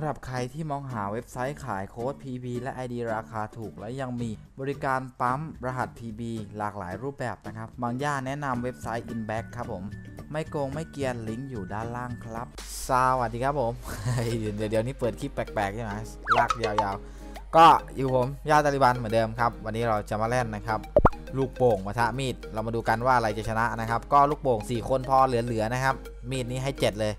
ำหรับใครที่มองหาเว็บไซต์ขายโค้ด PB และ ID ราคาถูก และยังมีบริการปั๊มรหัส PB หลากหลายรูปแบบนะครับ บางย่าแนะนำเว็บไซต์ Inback ครับผม ไม่โกงไม่เกียนลิงก์อยู่ด้านล่างครับ สวัสดีครับผม เดี๋ยวเดี๋ยวนี้เปิดคลิปแปลกๆใช่ไหมลากยาวๆ ก็อยู่ผมย่าตาลิบันเหมือนเดิมครับ วันนี้เราจะมาเล่นนะครับลูกโป่งมาทะมีด เรามาดูกันว่าอะไรจะชนะนะครับ ก็ลูกโป่ง 4 คนพอเหลือๆนะครับ มีดนี้ให้ 7 เลย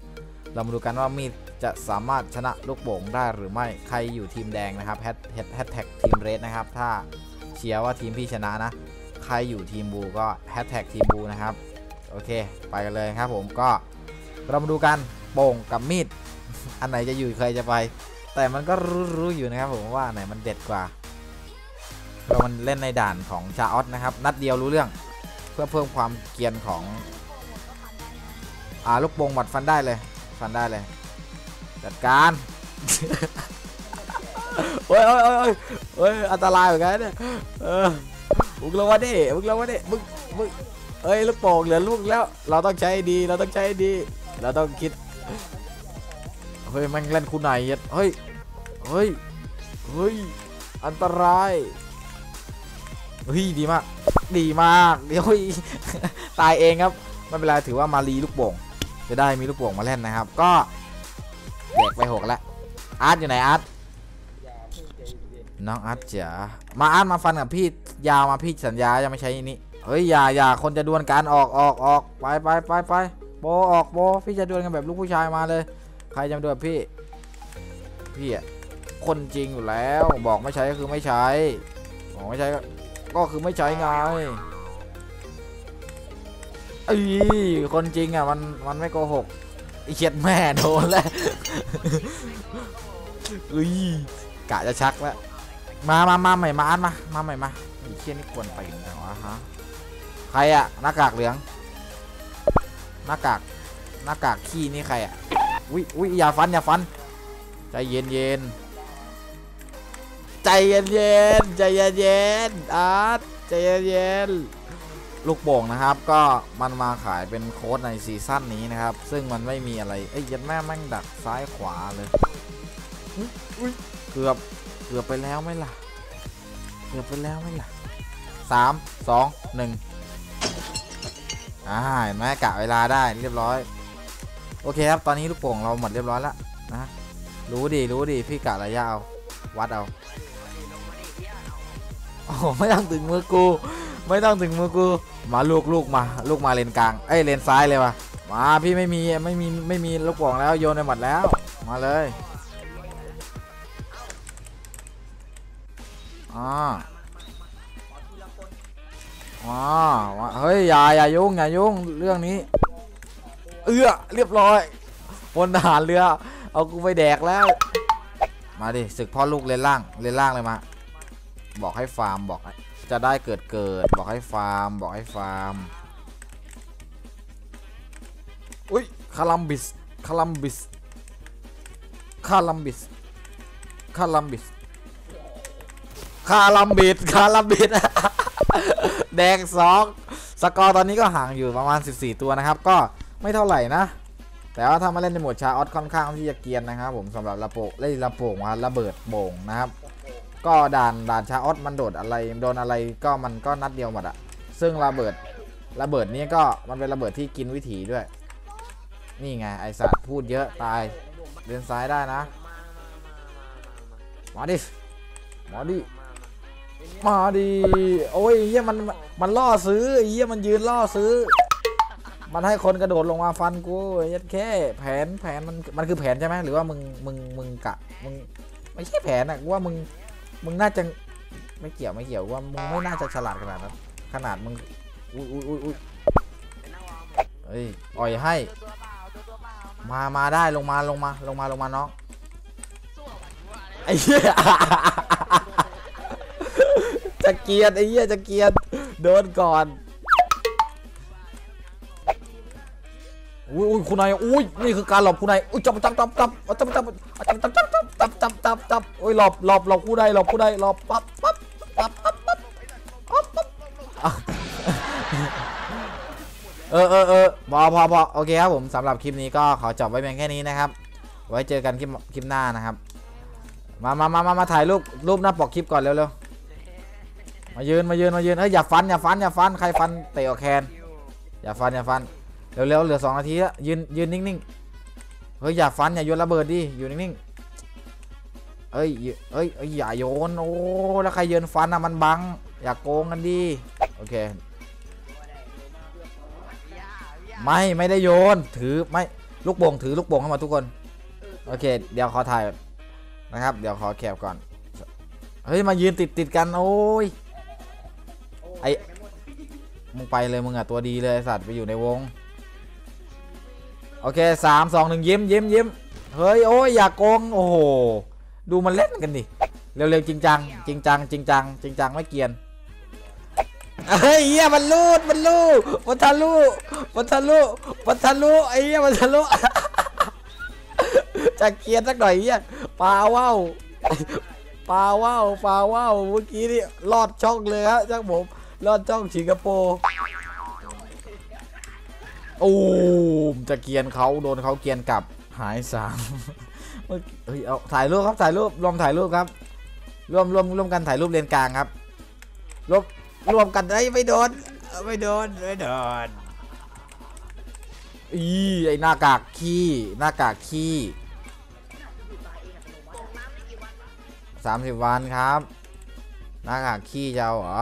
เรามาดูกันว่ามีด จะสามารถชนะลูกโป่งได้หรือไม่ใครอยู่ทีมแดงนะครับแฮชแฮชแท็กทีมเรดนะครับ ถ้าเชียร์ว่าทีมพี่ชนะนะ ใครอยู่ทีมบูก็แฮชแท็กทีมบูนะครับ โอเค ไปกันเลยครับผมก็เรามาดูกันโป่งกับมีด อันไหนจะอยู่ใครจะไป แต่มันก็รู้ๆอยู่นะครับผมว่าอันไหนมันเด็ดกว่า เรามันเล่นในด่านของชาออสนะครับ นัดเดียวรู้เรื่องเพื่อเพิ่มความเกียนของ อ่าลูกโป่งหมัดฟันได้เลย ฟันได้เลย จัดการโอ้ยโอ้ยโอ้ยโอ้ยโอ้ยอันตรายเหมือนกันเนี่ยเออมึงลงมาดิมึงลงมาดิมึงมึงเอ้ยลูกโป่งเหลือลูกแล้ว เราต้องใช้ดี เราต้องใช้ดี เราต้องคิด เฮ้ยมันเล่นคู่ไหนเฮ้ย เฮ้ย เฮ้ย อันตราย เฮ้ยดีมาก ดีมากเดี๋ยวตายเองครับ ไม่เป็นไรถือว่ามารีลูกโป่ง จะได้มีลูกโป่งมาเล่นนะครับ ก็ แดกไปหกแล้วอาร์ตอยู่ไหนอาร์ตน้องอาร์ตจ๋ามาอาร์ตมาฟันกับพี่ยาวมาพี่สัญญาจะไม่ใช้อันนี้เฮ้ยอย่าอย่าคนจะดวลกันออกออกออกไปไปไปไปโบออกโบพี่จะดวลกันแบบลูกผู้ชายมาเลย ใครจะมาดวลพี่ พี่อะคนจริงอยู่แล้ว บอกไม่ใช้ก็คือไม่ใช้บอกไม่ใช้ก็คือไม่ใช้ไงอ้คนจริงอะมันมันไม่โกหก ไอเช็ดแม่โดนแล้วเอ้ยกะจะชักแล้ว มามามาใหม่มาอันมา มาใหม่มาไอ้เชี่ยนี่ควรไปกันวะฮะ ใครอะหน้ากากเหลือง หน้ากาก หน้ากากขี้นี่ใครอะอุ้ยอุ้ยอย่าฟันอย่าฟัน ใจเย็นเย็นใจเย็นเย็นใจเย็นเย็นอาร์ตใจเย็นเย็น ลูกโป่งนะครับ ก็มันมาขายเป็นโค้ดในซีซั่นนี้นะครับ ซึ่งมันไม่มีอะไร เอ้ยยันแม่แม่งดักซ้ายขวาเลยเกือบเกือบไปแล้วไหมล่ะ เกือบไปแล้วไหมล่ะสามสองหนึ่งอ่าเห็นไหมกะเวลาได้เรียบร้อย โอเคครับ ตอนนี้ลูกโป่งเราหมดเรียบร้อยแล้วนะรู้ดีรู้ดีพี่กะระยะเอาวัดเอาโอ้ไม่ต้องถึงมือกู ไม่ต้องถึงมือกูมาลูกลูกมาลูกมาเลนกลางเอ้ยเลนซ้ายเลยว่ะมาพี่ไม่มีไม่มีไม่มีลูกป่งแล้วโยนไปหมดแล้ว มาเลยอ่าอ่าวเฮ้ยอย่าอย่ายุ่งอย่ายุ่งเรื่องนี้ เอื้อเรียบร้อยพลทหารเรือ เอากูไปแดกแล้ว มาดิศึกพ่อลูกเลนล่างเลนล่างเลยมา บอกให้ฟาร์มบอกให้ จะได้เกิดเกิด บอกให้ฟาร์ม บอกให้ฟาร์ม อุ้ยคาลัมบิสคาลัมบิสคาลัมบิสคาลัมบิสคาลัมบิสคาลัมบิสแดงสองสกอร์ตอนนี้ก็ห่างอยู่ประมาณ 14 ตัวนะครับ ก็ไม่เท่าไหร่นะ แต่ว่าถ้ามาเล่นในหมวดชาออสค่อนข้างที่จะเกียนนะครับ ผมสำหรับระโปเล่นระโป่งระเบิดโป่งนะครับ ก็ด่านด่านชาออสมันโดดอะไรโดนอะไรก็มันก็นัดเดียวหมดอะซึ่งระเบิดระเบิดนี้ก็มันเป็นระเบิดที่กินวิถีด้วย นี่ไงไอสัตว์พูดเยอะตายเดินซ้ายได้นะมาดิมาดิมาดิโอ้ยเฮียมันมันล่อซื้อเฮียมันยืนล่อซื้อ มันให้คนกระโดดลงมาฟันกูยัดแค่แผนแผนมันมันคือแผนใช่ไหมหรือว่ามึงมึงมึงกะมึงไม่ใช่แผนอะกูว่ามึง มึงน่าจะไม่เกี่ยวไม่เกี่ยวว่ามึงไม่น่าจะฉลาดขนาดนั้นขนาดมึงอุ้ยอุ้ยอุ้ยอุ้ยเฮ้ยอ่อยให้ มามาได้ลงมาลงมาลงมาลงมาน้องไอ้เหี้ยจะเกียดไอ้เหี้ยจะเกียดโดนก่อน อุ้ยอุ้ยคุณนายอุ้ยนี่คือการหลบคุณนายอุ้ยจับจับจับจับจับจับจับจับจับจับจับจับจับโอ้ยหลบหลบหลบคุณนายหลบคุณนายหลบปั๊บปั๊บปั๊บปั๊บปั๊บปั๊บปั๊บเออเออเออพอพอพอโอเคครับผมสำหรับคลิปนี้ก็ขอจบไว้เพียงแค่นี้นะครับ ไว้เจอกันคลิปคลิปหน้านะครับ มามามามามาถ่ายรูปรูปหน้าปกคลิปก่อนเร็วๆมายืนมายืนมายืนเอ้ยอย่าฟันอย่าฟันอย่าฟันใครฟันเตะออกแคนอย่าฟันอย่าฟัน เร็วๆเหลือสองนาทีแล้วยืนยืนนิ่งๆเฮ้ยอย่าฟันอย่าโยนระเบิดดิอยู่นิ่งๆเอ้ยเอ้ยเอ้ยอย่าโยนโอ้แล้วใครโยนฟันอะมันบัง อย่าโกงกันดิโอเค ไม่ไม่ได้โยนถือไม่ลูกโป่งถือลูกโป่งเข้มาทุกคนโอเค เดี๋ยวขอถ่ายนะครับ เดี๋ยวขอแคบก่อนเฮ้ยมายืนติดติดกันโอ้ยไอมึงไปเลยมึงอะตัวดีเลยไอสัตว์ไปอยู่ในวง โอเคสามสองหนึ่งยิ้มยิ้มยิ้มเฮ้ยโอ้ยอย่าโกงโอ้โหดูมันเล่นกันดิเร็วๆจริงจังจริงจังจริงจังจริงจังไม่เกียนเฮ้ยเหี้ยมันลูดมันลูดมันทะลุมันทะลุมันทะลุไอ้เหี้ยมันทะลุจะเกียนสักหน่อยเหี้ยปลาว่าวปลาว่าวปลาว่าวเมื่อกี้นี่ลอดช่องเลยฮะจ้าผมลอดช่องสิงคโปร์ โอ้มจะเกียนเขาโดนเขาเกียนกลับหายสามเมื่อกี้เฮ้ยเอาถ่ายรูปครับถ่ายรูปรวมถ่ายรูปครับร่วมร่วมร่วมกันถ่ายรูปเลนกลางครับรวมรวมกันได้ไม่โดนไม่โดนไม่โดนอีไอหน้ากากขี้หน้ากากขี้สามสิบวันครับ หน้ากากขี้เจ้าเหรอ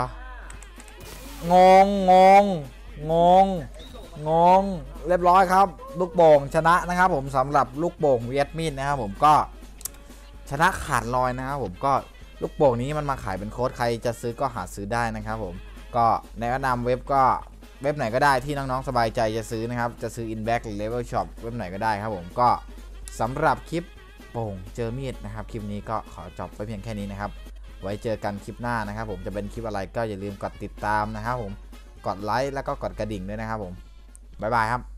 งงงงง งงเรียบร้อยครับ ลูกโป่งชนะนะครับผมสำหรับลูกโป่งเวียดมินนะครับผมก็ชนะขาดลอยนะครับผมก็ลูกโป่งนี้มันมาขายเป็นโค้ดใครจะซื้อก็หาซื้อได้นะครับผมก็แนะนำเว็บก็เว็บไหนก็ได้ที่น้องๆสบายใจจะซื้อนะครับ จะซื้อ Inback หรือ Level Shop เว็บไหนก็ได้ครับผมก็สำหรับคลิปโป่งเจอมีดนะครับ คลิปนี้ก็ขอจบไว้เพียงแค่นี้นะครับ ไว้เจอกันคลิปหน้านะครับ ผมจะเป็นคลิปอะไรก็อย่าลืมกดติดตามนะครับผมกดไลค์แล้วก็กดกระดิ่งด้วยนะครับผม Bye bye ครับ